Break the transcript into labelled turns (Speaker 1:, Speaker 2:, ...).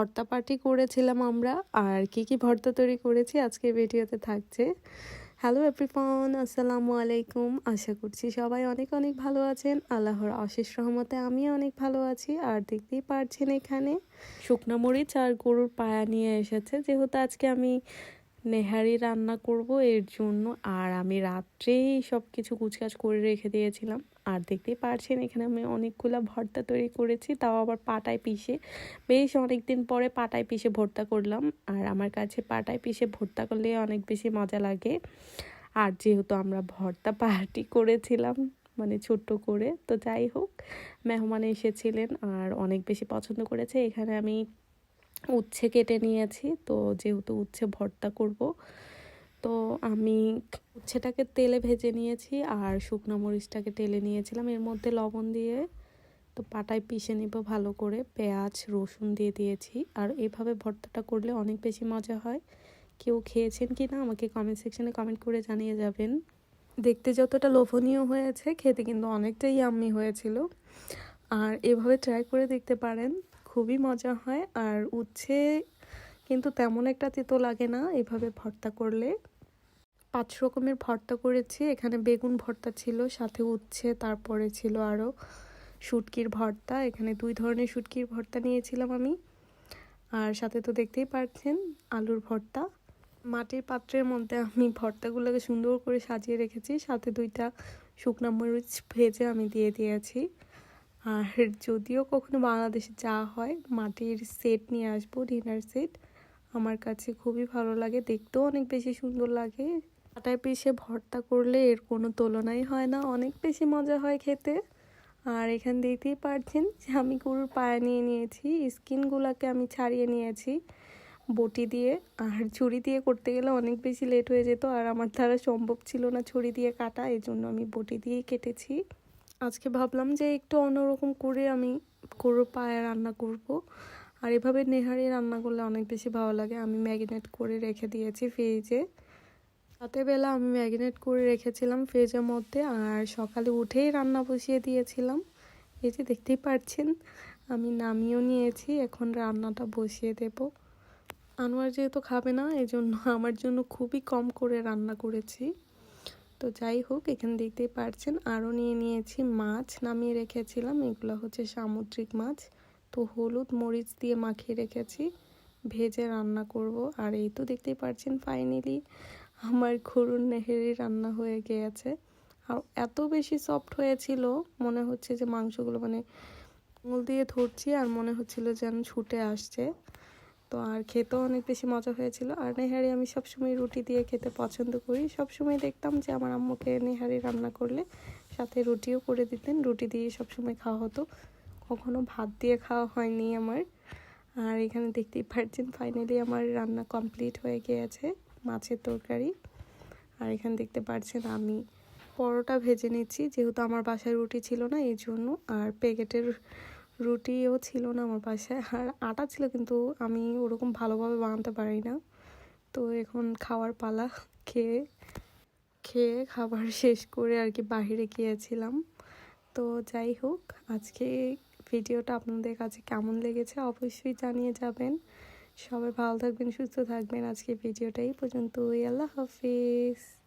Speaker 1: ভর্তা পার্টি করেছিলাম আমরা। আর কি কি ভর্তা তৈরি করেছি আজকে ভিডিওতে থাকছে। হ্যালো এভরিওয়ান আসসালামু আলাইকুম। আশা করছি সবাই অনেক অনেক ভালো আছেন। আল্লাহর অশেষ রহমতে আমি অনেক ভালো আছি। আর দেখতেই পারছেন এখানে। শুকনো মরিচ আর গরুর পায়া নিয়ে এসেছে। যেহেতু আজকে আমি নেহারি রান্না করব এর জন্য। আর আমি রাত্রেই সব কিছু কুচকাচ করে রেখে দিয়েছিলাম। আর দেখতেই পারছেন, এখানে আমি অনেকগুলো ভর্তা তৈরি করেছি, তাও আবার পাটায় পিষে। বেশ অনেক দিন পরে পাটায় পিষে ভর্তা করলাম। আর আমার কাছে পাটায় পিষে ভর্তা করলে অনেক বেশি মজা লাগে। আর যেহেতু আমরা ভর্তা পার্টি করেছিলাম মানে ছোট্ট করে, তো যাই হোক, মেহমান এসেছিলেন আর অনেক বেশি পছন্দ করেছে। এখানে আমি উচ্ছে কেটে নিয়েছি। তো যেহেতু উচ্ছে ভর্তা করব, তো আমি উচ্ছেটাকে তেলে ভেজে নিয়েছি আর শুকনো মরিচটাকে তেলে নিয়েছিলাম। এর মধ্যে লবণ দিয়ে তো পাটায় পিষে নিব ভালো করে। পেঁয়াজ, রসুন দিয়ে দিয়েছি। আর এভাবে ভর্তাটা করলে অনেক বেশি মজা হয়। কেউ খেয়েছেন কি না আমাকে কমেন্ট সেকশানে কমেন্ট করে জানিয়ে যাবেন। দেখতে যতটা লোভনীয় হয়েছে, খেতে কিন্তু অনেকটাই আম্মি হয়েছিল। আর এভাবে ট্রাই করে দেখতে পারেন। খুবই মজা হয়। আর উচ্ছে কিন্তু তেমন একটা তেতো লাগে না, এভাবে ভর্তা করলে। পাঁচ রকমের ভর্তা করেছি, এখানে বেগুন ভর্তা ছিল, সাথে উচ্ছে, তারপরে ছিল আরও শুটকির ভর্তা। এখানে দুই ধরনের শুটকির ভর্তা নিয়েছিলাম আমি। আর সাথে তো দেখতেই পাচ্ছেন আলুর ভর্তা। মাটির পাত্রের মধ্যে আমি ভর্তাগুলোকে সুন্দর করে সাজিয়ে রেখেছি, সাথে দুইটা শুকনা মরিচ ভেজে আমি দিয়ে দিয়েছি। আর যদিও কখনো বাংলাদেশে যাওয়া হয়, মাটির সেট নিয়ে আসব ডিনার সেট আমার কাছে খুবই ভালো লাগে, দেখতেও অনেক বেশি সুন্দর লাগে। আটায় পিষে ভর্তা করলে এর কোনো তুলনাই হয় না, অনেক বেশি মজা হয় খেতে। আর এখান দেখতেই পারছেন যে আমি গরুর পায়া নিয়ে নিয়েছি স্কিনগুলোকে আমি ছাড়িয়ে নিয়েছি বটি দিয়ে। আর ছুরি দিয়ে করতে গেলে অনেক বেশি লেট হয়ে যেত, আর আমার দ্বারা সম্ভব ছিল না ছুরি দিয়ে কাটা এই জন্য আমি বটি দিয়েই কেটেছি। আজকে ভাবলাম যে একটু অন্যরকম করে আমি গরুর পায়ে রান্না করব। আর এভাবে নেহারি রান্না করলে অনেক বেশি ভালো লাগে। আমি ম্যাগিনেট করে রেখে দিয়েছি ফ্রিজে। রাতেবেলা আমি ম্যাগিনেট করে রেখেছিলাম ফ্রিজের মধ্যে আর সকালে উঠেই রান্না বসিয়ে দিয়েছিলাম। এই যে দেখতেই পাচ্ছেন, আমি নামিয়েও নিয়েছি, এখন রান্নাটা বসিয়ে দেব। আনোয়ার যেহেতু খাবে না এই জন্য আমার জন্য খুবই কম করে রান্না করেছি। তো যাই হোক, এখানে দেখতেই পারছেন আরও নিয়ে নিয়েছি মাছ, নামিয়ে রেখেছিলাম। এগুলো হচ্ছে সামুদ্রিক মাছ। তো হলুদ মরিচ দিয়ে মাখিয়ে রেখেছি। ভেজে রান্না করব। আর এই তো দেখতেই পারছেন ফাইনালি আমার গরুর নেহেরি রান্না হয়ে গিয়েছে। আর এত বেশি সফট হয়েছিল, মনে হচ্ছে যে মাংসগুলো মানে আঙুল দিয়ে ধরছি, আর মনে হচ্ছিল যেন ছুটে আসছে। তো আর খেতেও অনেক বেশি মজা হয়েছিল। আর নেহারি আমি সবসময় রুটি দিয়ে খেতে পছন্দ করি। সবসময় দেখতাম যে আমার আম্মুকে নেহারি রান্না করলে সাথে রুটিও করে দিতেন। রুটি দিয়ে সবসময় খাওয়া হতো। কখনো ভাত দিয়ে খাওয়া হয়নি আমার। আর এখানে দেখতেই পাচ্ছেন ফাইনালি আমার রান্না কমপ্লিট হয়ে গিয়েছে, মাছের তরকারি। আর এখানে দেখতে পাচ্ছেন আমি পরোটা ভেজে নিচ্ছি, যেহেতু আমার বাসায় রুটি ছিল না, এই জন্য। আর প্যাকেটের রুটিও ছিল না আমার বাসায়। আর আটা ছিল কিন্তু আমি ওরকম ভালোভাবে বানাতে পারি না। তো এখন খাওয়ার পালা খেয়ে খেয়ে খাবার শেষ করে আর কি বাহিরে গিয়েছিলাম। তো যাই হোক, আজকে ভিডিওটা আপনাদের কাছে কেমন লেগেছে অবশ্যই জানিয়ে যাবেন। সবাই ভালো থাকবেন, সুস্থ থাকবেন। আজকে ভিডিওটা এই পর্যন্তই। আল্লাহ হাফিজ।